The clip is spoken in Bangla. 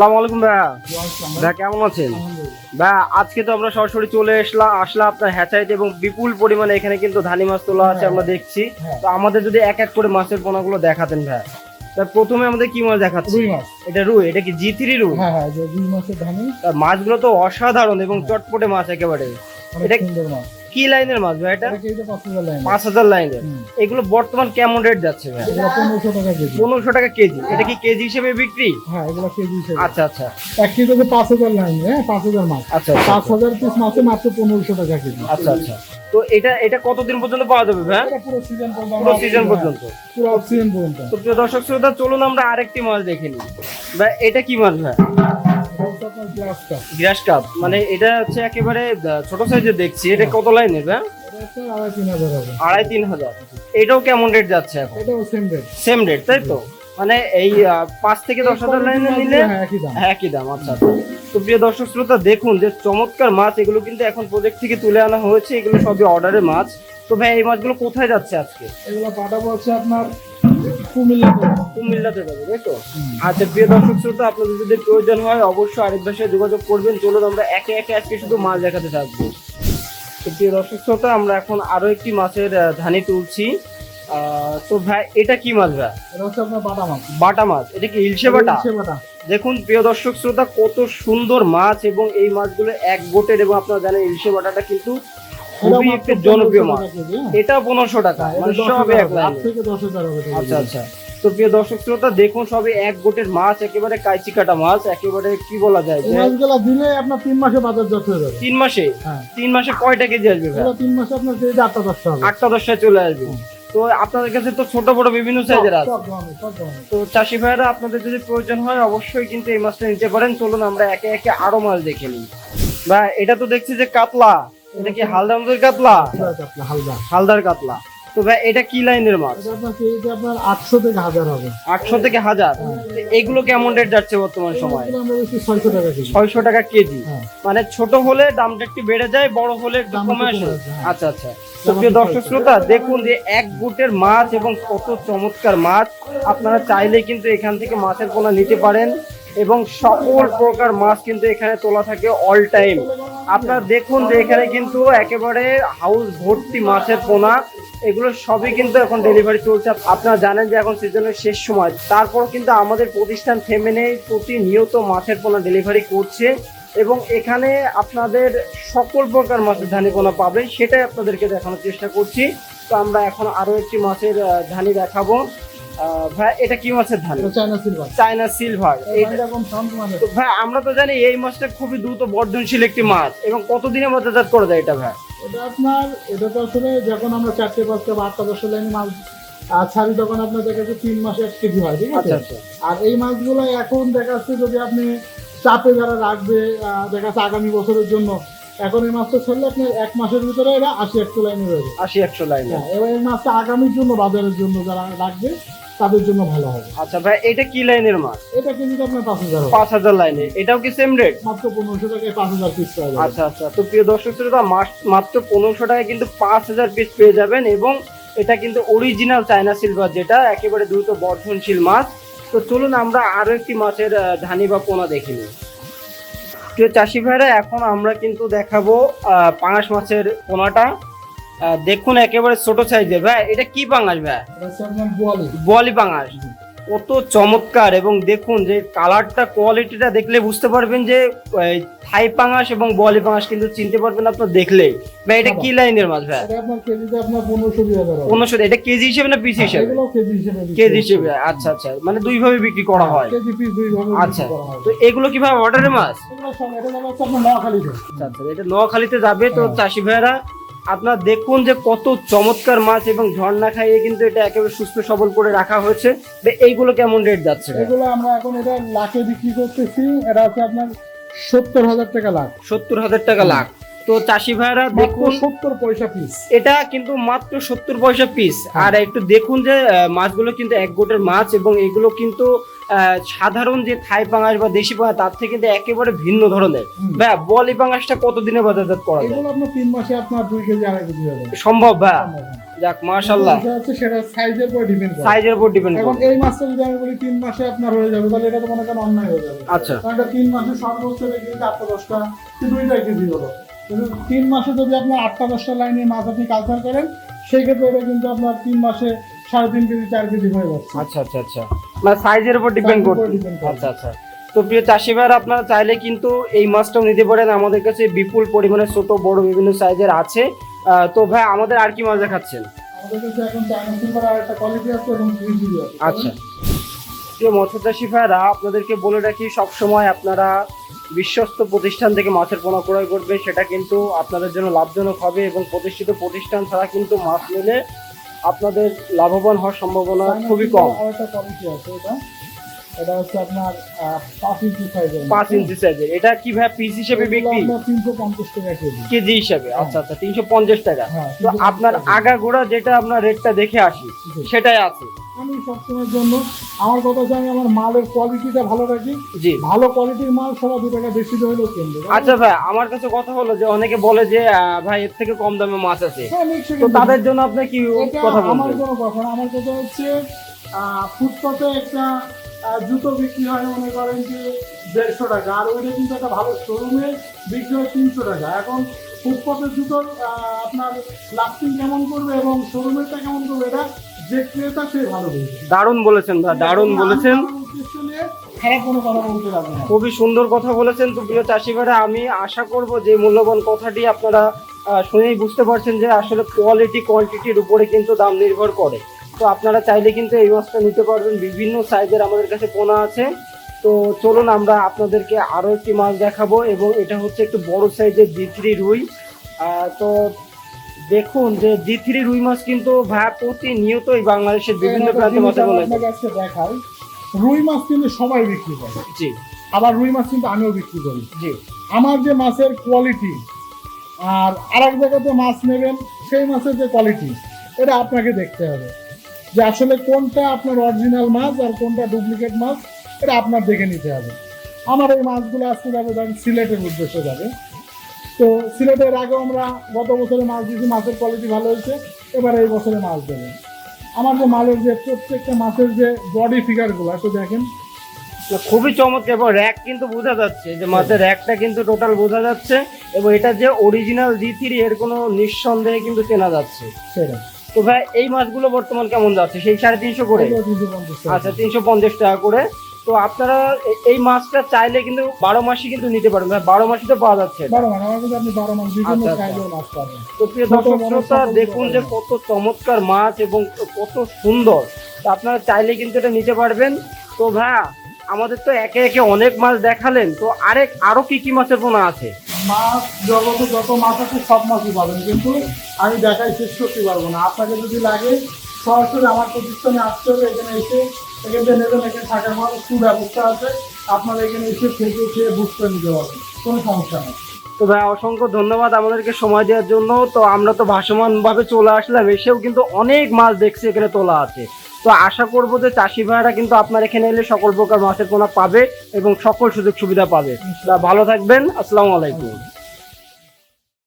সালাম আলাইকুম ভাইয়া। ভাইয়া কেমন আছেন? ভাইয়া আজকে তো আমরা সরাসরি চলে আসলাম আসলাম আপনার হ্যাচাইতে এবং বিপুল পরিমাণে এখানে কিন্তু ধানি মাছ তোলা আছে আমরা দেখছি। হ্যাঁ। তো আমাদের যদি এক এক করে মাছের পোনাগুলো দেখাতেন ভাইয়া। তা প্রথমে আমাদের কি মাছ দেখাচ্ছে? এটা রুই এটা কি জি থ্রি রুই? হ্যাঁ হ্যাঁ রুই মাছের ধানি। তা মাছগুলো তো অসাধারণ এবং চটপটে মাছ একেবারে। এটা- সুন্দর মাছ। কি লাইনের মাছ ভাই এটা? পাঁচ হাজার লাইন লাইনের। এগুলো বর্তমান কেমন রেট যাচ্ছে ভাই? পনেরোশো টাকা কেজি। পনেরোশো টাকা কেজি। এটা কি কেজি হিসেবে বিক্রি? হ্যাঁ এগুলো কেজি হিসেবে। আচ্ছা আচ্ছা। এক কেজিতে পাঁচ হাজার লাইন হ্যাঁ পাঁচ হাজার মাছ। আচ্ছা আচ্ছা, পাঁচ হাজার পিস মাছে মাত্র পনেরোশো টাকা কেজি। আচ্ছা আচ্ছা। তো এটা এটা কতদিন পর্যন্ত পাওয়া যাবে ভাই? পুরো সিজন পর্যন্ত পুরো সিজন পর্যন্ত। পুরো অক্সিজেন পর্যন্ত। তো প্রিয় দর্শক শ্রোতা চলুন আমরা আরেকটি মাছ দেখে নিই। ভাই এটা কি মাছ ভাই? গ্রাস কাপ মানে এটা হচ্ছে একেবারে ছোট সাইজের দেখছি। এটা কত লাইনের এটা? আড়াই তিন হাজার এটাও কেমন রেট যাচ্ছে এখন? সেম রেট তাই তো? মানে এই পাঁচ থেকে দশ হাজার লাইনে নিলে হ্যাঁ একই দাম। হ্যাঁ, আচ্ছা আচ্ছা। তো প্রিয় দর্শক শ্রোতা দেখুন যে চমৎকার মাছ এগুলো কিন্তু এখন প্রজেক্ট থেকে তুলে আনা হয়েছে। এগুলো সবই অর্ডারের মাছ। তো ভাই এই মাছগুলো কোথায় যাচ্ছে আজকে? এগুলো পাঠাবো হচ্ছে আপনার কুমিল্লাতে কুমিল্লাতে যাবে তাই তো? আচ্ছা প্রিয় দর্শক শ্রোতা আপনাদের যদি প্রয়োজন হয় অবশ্যই আরেক ভাষায় যোগাযোগ করবেন। চলুন আমরা একে একে আজকে শুধু মাছ দেখাতে থাকব। তো প্রিয় দর্শক শ্রোতা আমরা এখন আরও একটি মাছের ধানি তুলছি। তো ভাই এটা কি মাছ ভাই? বাটা মাছ। বাটা মাছ। এটা কি ইলশে বাটা। দেখুন প্রিয় দর্শক শ্রোতা কত সুন্দর মাছ এবং এই মাছগুলো এক গোটের এবং আপনারা জানেন ইলশে বাটাটা কিন্তু খুবই একটি জনপ্রিয় মাছ। এটা পনেরোশো টাকা মানে 10 এক। আচ্ছা আচ্ছা। তো প্রিয় দর্শক শ্রোতা দেখুন সবই এক গোটের মাছ একেবারে কাইচি কাটা মাছ একেবারে কি বলা যায় মাছগুলো দিলে আপনার তিন মাসে বাজারজাত হয়ে যাবে। তিন মাসে? হ্যাঁ। তিন মাসে কয়টা কেজি আসবে তিন মাসে আপনার কেজি আটটা দশটা হবে। আটটা চলে আসবে। তো আপনাদের কাছে তো ছোট বড় বিভিন্ন সাইজের আছে। সব সব। তো চাষি ভাইরা আপনাদের যদি প্রয়োজন হয় অবশ্যই কিন্তু এই মাছটা নিতে পারেন। চলুন আমরা একে একে আরও মাছ দেখে নিই। বা এটা তো দেখছি যে কাতলা। এটা কি হালদার কাতলা? কাতলা, হালদা। হালদার কাতলা। তো ভাই এটা কি লাইনের মাছ এটা আপনার আটশো থেকে হাজার হবে। আটশো থেকে হাজার? তো এগুলো কেমন রেট যাচ্ছে বর্তমান সময়? ছয়শো টাকা কেজি। ছয়শো টাকা কেজি। হ্যাঁ। মানে ছোট হলে দামটা একটু বেড়ে যায় বড় হলে কমে আসে। হ্যাঁ। আচ্ছা আচ্ছা। প্রিয় দর্শক শ্রোতা দেখুন যে এক গুটের মাছ এবং কত চমৎকার মাছ। আপনারা চাইলে কিন্তু এখান থেকে মাছের পোনা নিতে পারেন। এবং সকল প্রকার মাছ কিন্তু এখানে তোলা থাকে অল টাইম আপনারা দেখুন যে এখানে কিন্তু একেবারে হাউস ভর্তি মাছের পোনা, এগুলো সবই কিন্তু এখন ডেলিভারি চলছে। আপনারা জানেন যে এখন সিজনের শেষ সময়। তারপর কিন্তু আমাদের প্রতিষ্ঠান থেমে নেই, প্রতিনিয়ত মাছের পোনা ডেলিভারি করছে এবং এখানে আপনাদের সকল প্রকার মাছের ধানি পোনা পাবেন, সেটাই আপনাদেরকে দেখানোর চেষ্টা করছি। তো আমরা এখন আরও একটি মাছের ধানি দেখাবো। ভাই এটা কি মাছের ধানি? এটা চায়না সিলভার চায়না ভাই আমরা তো জানি এই মাছটা খুবই দ্রুত বর্ধনশীল একটি মাছ। এবং কতদিনে বাজারজাত করা যায় এটা ভাই? এটা আপনার এটা তো আসলে যখন আমরা চারটে পাঁচটা বা আটটা দশটা লাইনে মাছ আর ছাড়ি তখন আপনার দেখা যাচ্ছে তিন মাসে এক কেজি হয় ঠিক আছে? আচ্ছা আচ্ছা। আর এই মাছগুলো এখন দেখা যাচ্ছে যদি আপনি চাপে যারা রাখবে আহ, দেখা যাচ্ছে আগামী বছরের জন্য এখন এই মাছটা ছাড়লে আপনার এক মাসের ভিতরে এরা আশি একশো লাইনে রয়েছে আশি একশো লাইনে। হ্যাঁ, এবার এই মাছটা আগামীর জন্য বাজারের জন্য যারা রাখবে তাদের জন্য ভালো হবে। আচ্ছা ভাই এটা কি লাইনের মাছ? এটা কেজিতে আপনার পাঁচ হাজার পাঁচ হাজার লাইনে। এটাও কি সেম রেট মাত্র পনেরোশো টাকায় পাঁচ হাজার পিস পাওয়া যাবে। আচ্ছা আচ্ছা। তো প্রিয় দর্শক শ্রোতা মাত্র পনেরোশো টাকায় কিন্তু পাঁচ হাজার পিস পেয়ে যাবেন এবং এটা কিন্তু অরিজিনাল চায়না সিলভার যেটা একেবারে দ্রুত বর্ধনশীল মাছ। তো চলুন আমরা আরও একটি মাছের ধানি বা পোনা দেখে নিই। প্রিয় চাষি ভাইরা এখন আমরা কিন্তু দেখাবো পাঙাশ মাছের পোনাটা। দেখুন একেবারে ছোট সাইজের ভাই এটা কি পাঙাশ ভাই? বোয়ালি। পাঙাশ। কত চমৎকার এবং দেখুন যে কালারটা কোয়ালিটিটা দেখলে বুঝতে পারবেন যে থাই পাঙাশ এবং বোয়ালি পাঙাশ কিন্তু চিনতে পারবেন আপনার দেখলেই ভাই এটা কি লাইনের মাছ ভাই? পনেরোশো এটা কেজি হিসেবে না পিস হিসেবে? কেজি হিসেবে আচ্ছা আচ্ছা মানে দুই ভাবে বিক্রি করা হয় ভাবে আচ্ছা তো এগুলো কীভাবে অর্ডারের মাছ এটা যাবে নোয়াখালীতে। আচ্ছা আচ্ছা এটা নোয়াখালীতে যাবে তো হ্যাঁ। চাষি ভাইরা আপনার দেখুন যে কত চমৎকার মাছ এবং ঝর্ণা খাইয়ে কিন্তু এটা একেবারে সুস্থ সবল করে রাখা হয়েছে। এইগুলো কেমন রেট যাচ্ছে? এগুলো আমরা এখন এটা লাখে বিক্রি করতেছি। এটা হচ্ছে আপনার সত্তর হাজার টাকা লাখ। সত্তর হাজার টাকা লাখ। তো চাষি ভাইরা দেখুন সত্তর পয়সা পিস এটা কিন্তু মাত্র সত্তর পয়সা পিস আর একটু দেখুন যে মাছগুলো কিন্তু এক গোটের মাছ এবং এগুলো কিন্তু সাধারণ যে থাই পাঙাশ বা দেশি পাঙাশ তার থেকে কিন্তু একেবারে ভিন্ন ধরনের। ভাইয়া বলি পাঙাশটা কতদিনে বাজারজাত করা যায়? এগুলো আপনার তিন মাসে আপনার দুই কেজি আড়াই কেজি সম্ভব ভাইয়া? যাক মাশাল্লাহ যেটা হচ্ছে সেটা সাইজের উপর ডিপেন্ড করে। সাইজের উপর ডিপেন্ড এখন এই মাছটা যদি আমি বলি তিন মাসে আপনার হয়ে যাবে তাহলে এটা তো মনে করেন অন্যায় হয়ে যাবে। আচ্ছা। কারণ এটা তিন মাসে সর্বোচ্চ কেজি আটটা দশটা কি দুইটা কেজি হলো? কিন্তু তিন মাসে যদি আপনার আটটা দশটা লাইনে মাছ আপনি কালচার করেন সেই ক্ষেত্রে এটা কিন্তু আপনার তিন মাসে সাড়ে তিন কেজি চার কেজি হয়ে যাচ্ছে। আচ্ছা আচ্ছা আচ্ছা। মানে সাইজের উপর ডিপেন্ড করছে। আচ্ছা আচ্ছা। তো প্রিয় চাষি ভাইরা আপনারা চাইলে কিন্তু এই মাছটাও নিতে পারেন। আমাদের কাছে বিপুল পরিমাণে ছোট বড় বিভিন্ন সাইজের আছে। তো ভাই আমাদের আর কি মাছ দেখাচ্ছেন? আমাদের কাছে এখন চায়না সিলভার আর একটা কোয়ালিটি আছে এবং থ্রি জিবি আছে। আচ্ছা। প্রিয় মৎস্য চাষি ভাইরা আপনাদেরকে বলে রাখি সবসময় আপনারা বিশ্বস্ত প্রতিষ্ঠান থেকে মাছের পোনা ক্রয় করবে সেটা কিন্তু আপনাদের জন্য লাভজনক হবে এবং প্রতিষ্ঠিত প্রতিষ্ঠান ছাড়া কিন্তু মাছ নিলে আপনাদের লাভবান হওয়ার সম্ভাবনা খুবই কম। আর কোয়ালিটি আছে এটা। এটা হচ্ছে আপনার আগা পাঁচ ইঞ্চি সাইজের পাঁচ ইঞ্চি সাইজের এটা কি ভাই পিস হিসেবে বিক্রি? তিনশো পঞ্চাশ টাকা কেজি। কেজি হিসাবে। আচ্ছা আচ্ছা তিনশো পঞ্চাশ টাকা। হ্যাঁ তো আপনার টাকা। আগাগোড়া যেটা আপনার রেটটা দেখে আসি সেটাই আছে। আমি সবসময়ের জন্য আমার কথা আমি আমার মালের কোয়ালিটিটা ভালো রাখি জি। ভালো কোয়ালিটির মাল সবার দু টাকা বেশি হলেও কিনবে আচ্ছা ভাই আমার কাছে কথা হলো যে অনেকে বলে যে ভাই এর থেকে কম দামে মাছ আছে। হ্যাঁ, তো তাদের জন্য আপনি কি কথা আমার কোনো কথা না। আমার কথা হচ্ছে ফুটপাতে একটা জুতো বিক্রি হয় মনে করেন যে দেড়শো টাকা আর ওইটা কিন্তু একটা ভালো শোরুমে বিক্রি হয় তিনশো টাকা। এখন ফুটপাতের জুতোর আপনার লাস্টিং কেমন করবে এবং শোরুমেরটা কেমন করবে এটা যে ক্রেতা সে ভালো দারুণ বলেছেন ভাই দারুণ বলেছেন। খুবই সুন্দর কথা বলেছেন তো প্রিয় চাষি ভাইরা আমি আশা করব যে মূল্যবান কথাটি আপনারা শুনেই বুঝতে পারছেন যে আসলে কোয়ালিটি কোয়ান্টিটির উপরে কিন্তু দাম নির্ভর করে। তো আপনারা চাইলে কিন্তু এই মাছটা নিতে পারবেন। বিভিন্ন সাইজের আমাদের কাছে পোনা আছে। তো চলুন আমরা আপনাদেরকে আরও একটি মাছ দেখাবো এবং এটা হচ্ছে একটু বড় সাইজের থ্রি রুই। তো দেখুন যে থ্রি রুই মাছ কিন্তু ভাইয়া প্রতিনিয়তই বাংলাদেশের বিভিন্ন প্রান্তে মাছে দেখাই। রুই মাছ কিন্তু সবাই বিক্রি করে। জি। আবার রুই মাছ কিন্তু আমিও বিক্রি করি। জি। আমার যে মাছের কোয়ালিটি আর আর আরেক জায়গাতে মাছ নেবেন সেই মাছের যে কোয়ালিটি এটা আপনাকে দেখতে হবে যে আসলে কোনটা আপনার অরিজিনাল মাছ আর কোনটা ডুপ্লিকেট মাছ। এটা আপনার দেখে নিতে হবে। আমার এই মাছগুলো আজকে যাবে ধরেন সিলেটের উদ্দেশ্যে যাবে। তো সিলেটের আগে আমরা গত বছরে মাছ দিয়েছি মাছের কোয়ালিটি ভালো হয়েছে। এবার এই বছরে মাছ দেবে। আমার যে মালের যে প্রত্যেকটা মাছের যে বডি ফিগারগুলো একটু দেখেন। খুবই চমৎকার এবং র্যাক কিন্তু বোঝা যাচ্ছে যে মাছের র্যাকটা কিন্তু টোটাল বোঝা যাচ্ছে এবং এটা যে অরিজিনাল জি থ্রি এর কোনো নিঃসন্দেহে কিন্তু চেনা যাচ্ছে। সেটা তো ভাই এই মাছগুলো বর্তমান কেমন যাচ্ছে? সেই সাড়ে তিনশো করে? এগুলো 350 টাকা। আচ্ছা তিনশো পঞ্চাশ টাকা করে। তো আপনারা এই মাছটা চাইলে কিন্তু বারো মাসই কিন্তু নিতে পারবেন। ভাই বারো মাসই তো পাওয়া যাচ্ছে। বারো মানে আমার কাছে আপনি বারো মাস বিভিন্ন আচ্ছা, আচ্ছা। মাছ পাবেন। তো প্রিয় দর্শক শ্রোতা দেখুন যে কত চমৎকার মাছ এবং কত সুন্দর। তো আপনারা চাইলে কিন্তু এটা নিতে পারবেন। তো ভাইয়া আমাদের তো একে একে অনেক মাছ দেখালেন। তো আরেক আরও কি কি মাছের পোনা আছে? মাছ জগতে যত মাছ আছে সব মাছই পাবেন। কিন্তু আমি দেখাই শেষ করতে পারব না। আপনাকে যদি লাগে সরাসরি আমার প্রতিষ্ঠানে আসতে হবে। এখানে এসে থেকে নেবেন এখানে থাকার পর সুব্যবস্থা আছে। আপনারা এখানে এসে থেকে খেয়ে বুঝতে নিতে পারবেন কোনো সমস্যা নেই। তো ভাই, অসংখ্য ধন্যবাদ আমাদেরকে সময় দেওয়ার জন্য। তো আমরা তো ভাসমান ভাবে চলে আসলাম, এসেও কিন্তু অনেক মাছ দেখছি এখানে তোলা আছে। তো আশা করব যে চাষি ভাইরা কিন্তু আপনার এখানে এলে সকল প্রকার মাছের পোনা পাবে এবং সকল সুযোগ সুবিধা পাবে। ভালো থাকবেন, আসসালামু আলাইকুম।